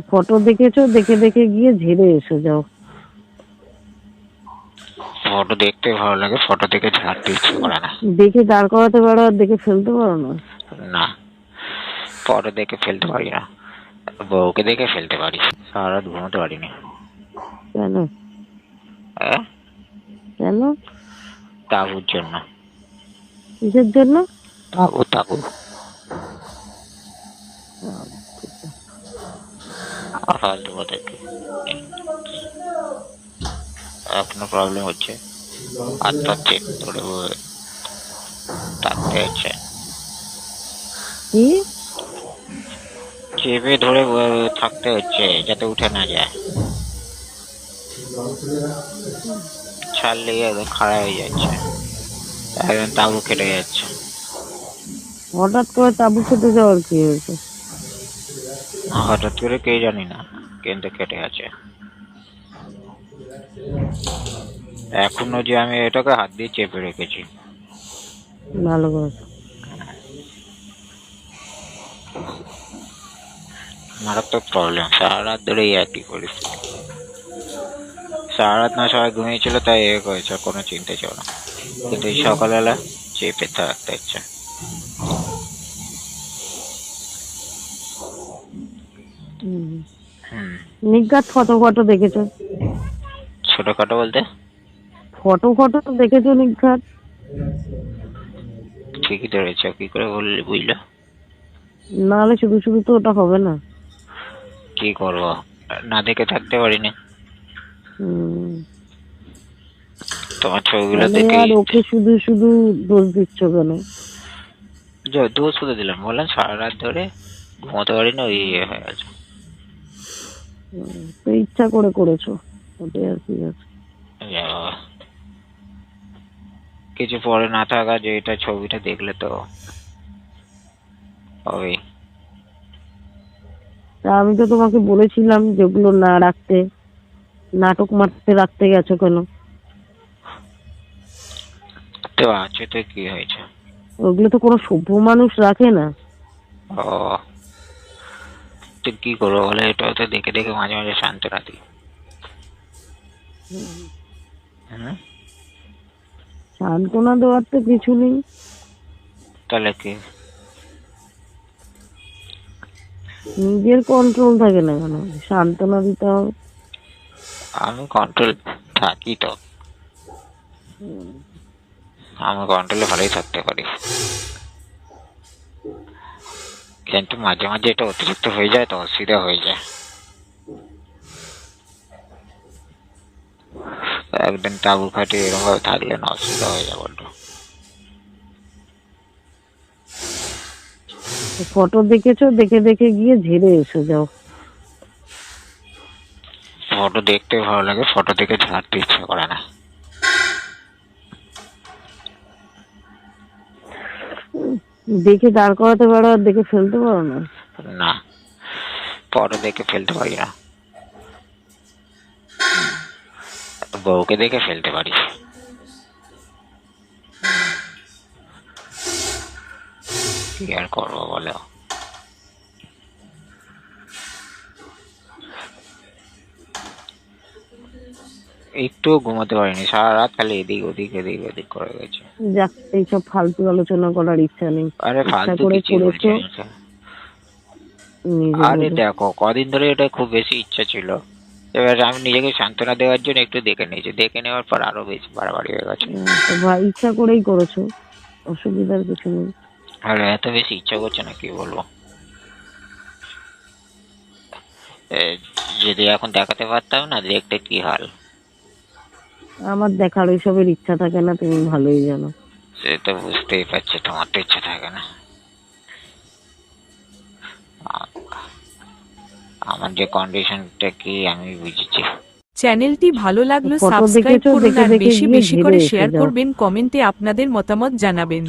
Photo দেখেছ? দেখে দেখে গিয়ে ঝেড়ে এসে যাও। ফটো দেখতে ভালো লাগে ফটো দেখে ঝাড়তে ইচ্ছে করে না। দেখে দাঁড় করাতে পারো আর দেখে ফেলতে পারো না? না। ফটো দেখে ফেলতে পারি না। বউকে দেখে ফেলতে পারি। সারা রাত ঘুমোতে পারিনি। কেন? হ্যাঁ? কেন? তাবুর জন্য। কিসের জন্য? তাবু তাবু ফালতু কথা একটু। এখনও প্রবলেম হচ্ছে? চেপ ধরে বসে থাকতে হচ্ছে। কি? চেপে ধরে থাকতে হচ্ছে যাতে উঠে না যায়। ছাড়লে খাড়া হয়ে যাচ্ছে। তাবু কেটে যাচ্ছে। হঠাৎ করে তাবু খেতে যাওয়ার কি হয়েছে? হঠাৎ করে কে জানি না কিন্তু কেটে আছে এখনও যে আমি এটাকে হাত দিয়ে চেপে রেখেছি। ভালো মারাত্মক প্রবলেম সারা রাত ধরে একই পরিস্থিতি সারা রাত না সবাই ঘুমিয়েছিল তাই এ করেছে কোনো চিন্তা ছিল না। কিন্তু সকালবেলা চেপে থাকতে হচ্ছে হুম। হুম নিজ্ঞাত ফটো ফটো দেখেছ? ছোটখাটো বলতে? ফটো ফটো তো দেখেছ নিজ্ঞাত? ঠিকই ধরেছ কি করে বললি বুঝলো? নাহলে শুধু শুধু তো ওটা হবে না। কি করব? না দেখে থাকতে পারিনি। হুম। তোমার ছবিগুলো দেখে আর ওকে শুধু শুধু দোষ দিচ্ছ কেন? দোষ শুধু দিলাম? বললাম সারা রাত ধরে ঘুমোতে পারিনি ওই ইয়ে হয়ে গেছে। তো ইচ্ছা করে করেছ। ওটাই আর কি আছে। কিছু পরে না থাকা যে এটা ছবিটা দেখলে তো হবেই। তা আমি তো তোমাকে বলেছিলাম যেগুলো না রাখতে নাটক মারতে রাখতে গেছো কেন? তো আছে তো কি হয়েছে? ওগুলো তো কোনো সভ্য মানুষ রাখে না। ও। তো কি করব বলে? এটা তো দেখে দেখে মাঝে মাঝে শান্ত রাখি। হুম সান্ত্বনা দেওয়ার তো কিছু নেই। তাহলে কি? নিজের কন্ট্রোল থাকে না কেন? সান্ত্বনা দিতে হবে। আমি কন্ট্রোল থাকি তো। আমি কন্ট্রোলে ভালোই থাকতে পারি। কিন্তু মাঝে মাঝে এটা অতিরিক্ত হয়ে যায় তো অসুবিধা হয়ে যায়। একদিন তাবু খাটিয়ে এরকম ভাবে থাকলে না অসুবিধা হয়ে যাবে ফটো দেখেছ? দেখে দেখে গিয়ে ঝেড়ে এসে যাও। ফটো দেখতে ভালো লাগে ফটো দেখে ঝাড়তে ইচ্ছা করে না। দেখে দাঁড় করাতে পারো আর দেখে ফেলতে পারো না? না। পরে দেখে ফেলতে পারি না। বউকে দেখে ফেলতে পারি। কি আর করব বলো? একটু ঘুমাতে পারিনি। সারা রাত খালি এদিক ওদিক এদিক ওদিক করে গেছে। যাক এইসব ফালতু আলোচনা করার ইচ্ছা নেই। আরে ফালতু করে কিছু বলছি। আরে দেখো কদিন ধরে এটা খুব বেশি ইচ্ছা ছিল। এবার আমি নিজেকে সান্ত্বনা দেওয়ার জন্য একটু দেখে নিয়েছি। দেখে নেওয়ার পর আরও বেশি বাড়াবাড়ি হয়ে গেছে। ভাই ইচ্ছা করেই করেছ। অসুবিধার কিছু নেই। আর এত বেশি ইচ্ছা করছে না কি বলব? যদি এখন দেখাতে পারতাম না দেখতে কি হাল। আমার দেখার ওইসবের ইচ্ছা থাকে না তুমি ভালোই জানো। সে তো বুঝতেই পারছি তোমার তো ইচ্ছা থাকে না। আমার যে কন্ডিশনটা কি আমি বুঝেছি। চ্যানেলটি ভালো লাগল সাবস্ক্রাইব করুন আর বেশি বেশি করে শেয়ার। করবেন কমেন্টে আপনাদের মতামত জানাবেন।